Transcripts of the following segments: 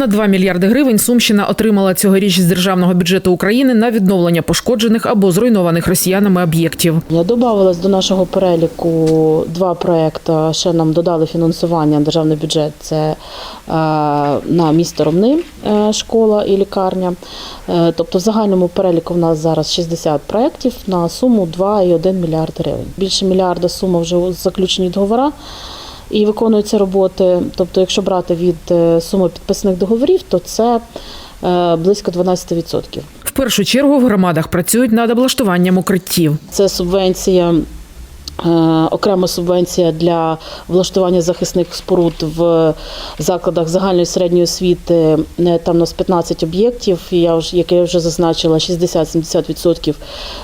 Понад 2 мільярди гривень Сумщина отримала цьогоріч з державного бюджету України на відновлення пошкоджених або зруйнованих росіянами об'єктів. Додавалось до нашого переліку два проекти. Ще нам додали фінансування державний бюджет. Це е, на місто Ромни е, школа і лікарня. Е, Тобто в загальному переліку в нас зараз 60 проєктів на суму 2,1 мільярд гривень. Більше мільярда сума вже заключені договори. І виконуються роботи. Тобто, якщо брати від е, суми підписаних договорів, то це е, близько 12%. В першу чергу в громадах працюють над облаштуванням укриттів. Це субвенція. Е, Окрема субвенція для влаштування захисних споруд в закладах загальної середньої освіти. Е, Там у нас 15 об'єктів. Я вже, як я вже зазначила, 60-70%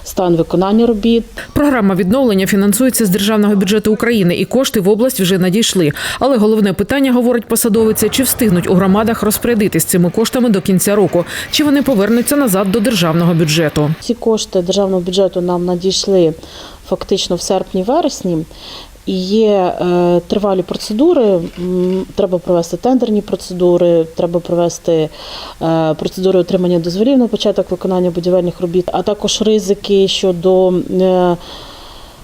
стан виконання робіт. Програма відновлення фінансується з державного бюджету України, і кошти в область вже надійшли. Але головне питання, говорить посадовиця, чи встигнуть у громадах розпорядитись цими коштами до кінця року, чи вони повернуться назад до державного бюджету. Ці кошти державного бюджету нам надійшли фактично в серпні-вересні. І є е, тривалі процедури. Треба провести тендерні процедури, треба провести е, процедури отримання дозволів на початок виконання будівельних робіт, а також ризики щодо е,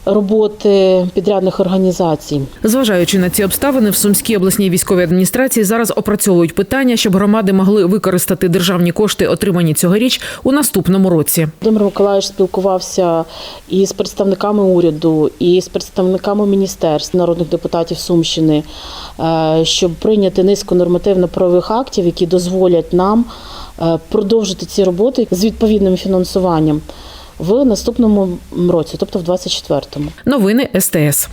роботи підрядних організацій. Зважаючи на ці обставини, в Сумській обласній військовій адміністрації зараз опрацьовують питання, щоб громади могли використати державні кошти, отримані цьогоріч, у наступному році. Володимир Миколаївич спілкувався і з представниками уряду, і з представниками міністерств народних депутатів Сумщини, е, щоб прийняти низку нормативно-правових актів, які дозволять нам е, продовжити ці роботи з відповідним фінансуванням в наступному році, тобто в 24-му. Новини СТС.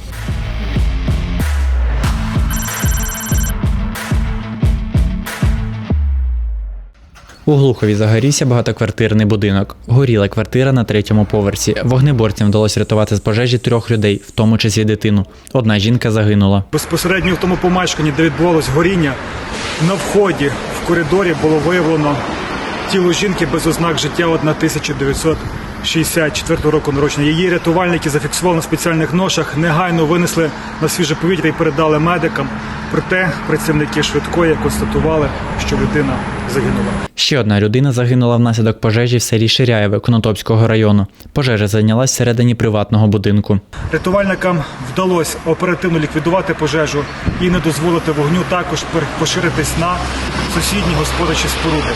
У Глухові загорівся багатоквартирний будинок. Горіла квартира на третьому поверсі. Вогнеборцям вдалося рятувати з пожежі трьох людей, в тому числі дитину. Одна жінка загинула. Безпосередньо в тому помешканні, де відбувалось горіння, на вході в коридорі було виявлено тіло жінки без ознак життя 1964 року народження. Її рятувальники зафіксували на спеціальних ношах, негайно винесли на свіже повітря і передали медикам. Проте працівники швидкої констатували, що людина загинула. Ще одна людина загинула внаслідок пожежі в селі Ширяєве Конотопського району. Пожежа зайнялась всередині приватного будинку. Рятувальникам вдалося оперативно ліквідувати пожежу і не дозволити вогню також поширитись на сусідні господарчі споруди.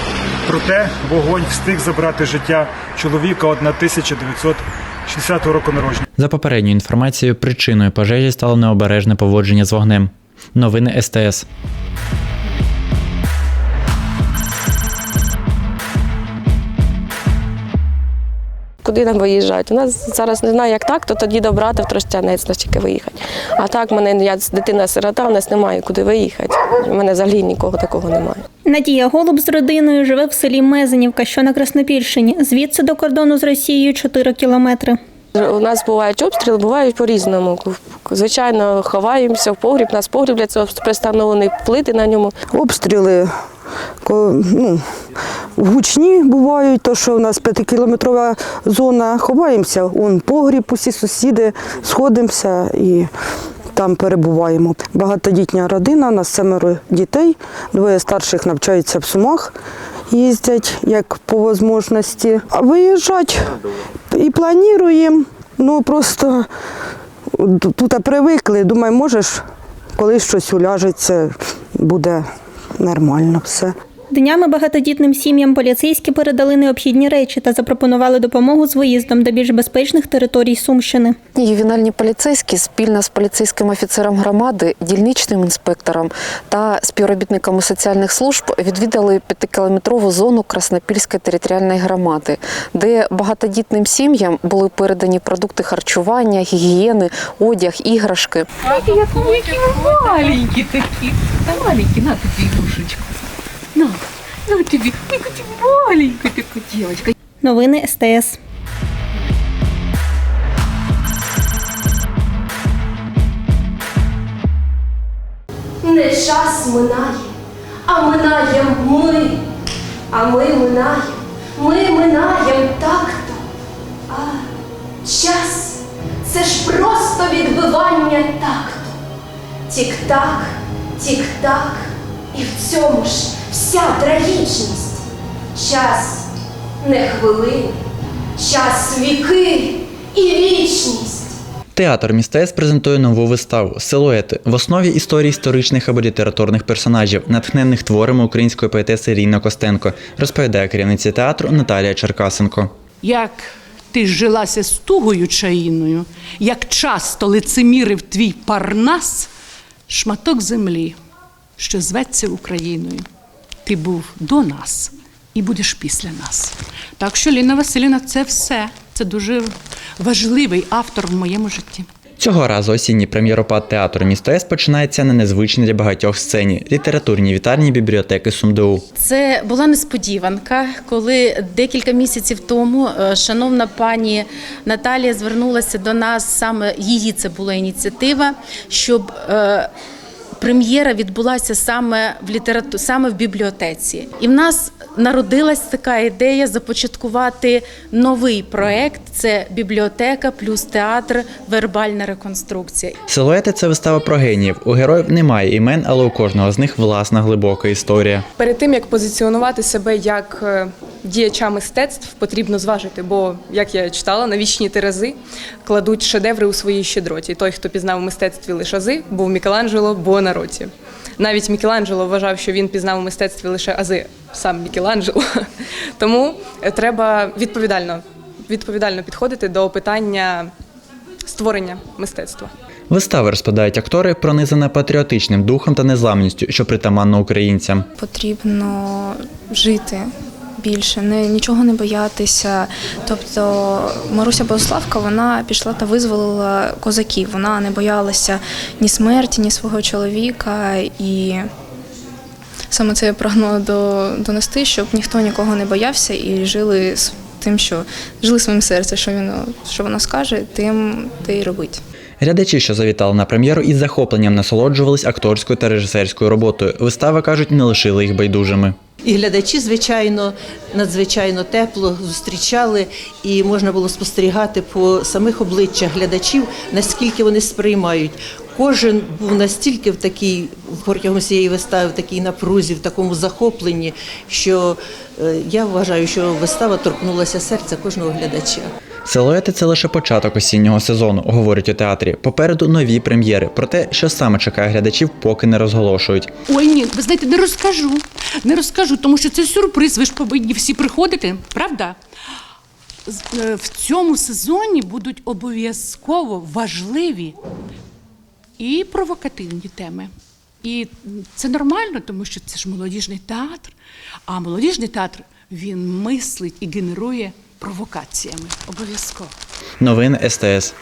Проте вогонь встиг забрати життя чоловіка 1960 року народження. За попередньою інформацією, причиною пожежі стало необережне поводження з вогнем. Новини СТС. Куди нам виїжджати? У нас зараз не знаю, як так, то тоді добрати в Тростянець нас тільки виїхати. А так, мене я дитина сирота, у нас немає куди виїхати. У мене взагалі нікого такого немає. Надія Голуб з родиною живе в селі Мезенівка, що на Краснопільщині. Звідси до кордону з Росією 4 кілометри. У нас бувають обстріли, бувають по-різному. Звичайно, ховаємося в погріб, у нас погріб для цього плити на ньому. обстріли ну, гучні бувають, то що у нас п'ятикілометрова зона, ховаємося, он погріб, усі сусіди, сходимося і там перебуваємо. Багатодітня родина, у нас семеро дітей, двоє старших навчаються в Сумах, їздять як по можливості. А виїжджати і плануємо, ну просто тут привикли, думаю, можеш, коли щось уляжеться, буде нормально все. Днями багатодітним сім'ям поліцейські передали необхідні речі та запропонували допомогу з виїздом до більш безпечних територій Сумщини. Ювенальні поліцейські спільно з поліцейським офіцером громади, дільничним інспектором та співробітниками соціальних служб відвідали п'ятикілометрову зону Краснопільської територіальної громади, де багатодітним сім'ям були передані продукти харчування, гігієни, одяг, іграшки. маленький такі. Та маленький, на тобі ігрушечку. Ну тобі, яка ти маленька така дівчинка. Новини СТС. Не час минає, а минаєм ми, а ми минаєм, ми минаєм так-то. А час це ж просто відбивання такту. Тік-так, тік-так, і в цьому ж вся трагічність. Час не хвилини, час віки і вічність. Театр містець презентує нову виставу Силуети в основі історії історичних або літературних персонажів, натхнених творами української поетеси Ріна Костенко, розповідає керівниця театру Наталія Черкасенко. Як ти жилася з тугою чаїною, як часто лицемірив твій парнас, шматок землі, що зветься Україною. Ти був до нас і будеш після нас. Так що Ліна Василівна, це все. Це дуже важливий автор в моєму житті. Цього разу осінній прем'єропад театру містець починається на незвичній для багатьох сцені літературній вітальні бібліотеки СумДУ. Це була несподіванка, коли декілька місяців тому е, шановна пані Наталія звернулася до нас саме її це була ініціатива, щоб е, прем'єра відбулася саме в літерату... саме в бібліотеці. І в нас народилась така ідея започаткувати новий проект: це бібліотека плюс театр, вербальна реконструкція. Силуети це вистава про геніїв. У героїв немає імен, але у кожного з них власна глибока історія. Перед тим як позиціонувати себе як е, діяча мистецтв, потрібно зважити, бо як я читала, на вічні терези кладуть шедеври у своїй щедроті. Той, хто пізнав у мистецтві лише ази, був Мікеланджело Буонароті. Навіть Мікеланджело вважав, що він пізнав у мистецтві лише ази, сам Мікеланджело. Тому е, треба відповідально, відповідально підходити до питання створення мистецтва. Вистави розповідають актори, пронизана патріотичним духом та незламністю, що притаманно українцям. потрібно жити більше, не нічого не боятися. Тобто Маруся Богославка вона пішла та визволила козаків. Вона не боялася ні смерті, ні свого чоловіка. І саме це я прагнула до, донести, щоб ніхто нікого не боявся і жили з тим, що жили своїм серцем, що він що вона скаже, тим те й робить. Глядачі, що завітали на прем'єру, із захопленням насолоджувались акторською та режисерською роботою. Вистави кажуть, не лишили їх байдужими. І глядачі, звичайно, надзвичайно тепло зустрічали, і можна було спостерігати по самих обличчях глядачів, наскільки вони сприймають. Кожен був настільки в такій протягом цієї вистави, в такій напрузі, в такому захопленні, що е, я вважаю, що вистава торкнулася серця кожного глядача. Силуети це лише початок осіннього сезону, говорять у театрі. Попереду нові прем'єри. Про те, що саме чекає глядачів, поки не розголошують. Ой, ні, ви знаєте, не розкажу. Не розкажу, тому що це сюрприз. Ви ж повинні всі приходити, правда? Е, В цьому сезоні будуть обов'язково важливі і провокативні теми. І це нормально, тому що це ж молодіжний театр. А молодіжний театр він мислить і генерує провокаціями. Обов'язково. Новини СТС.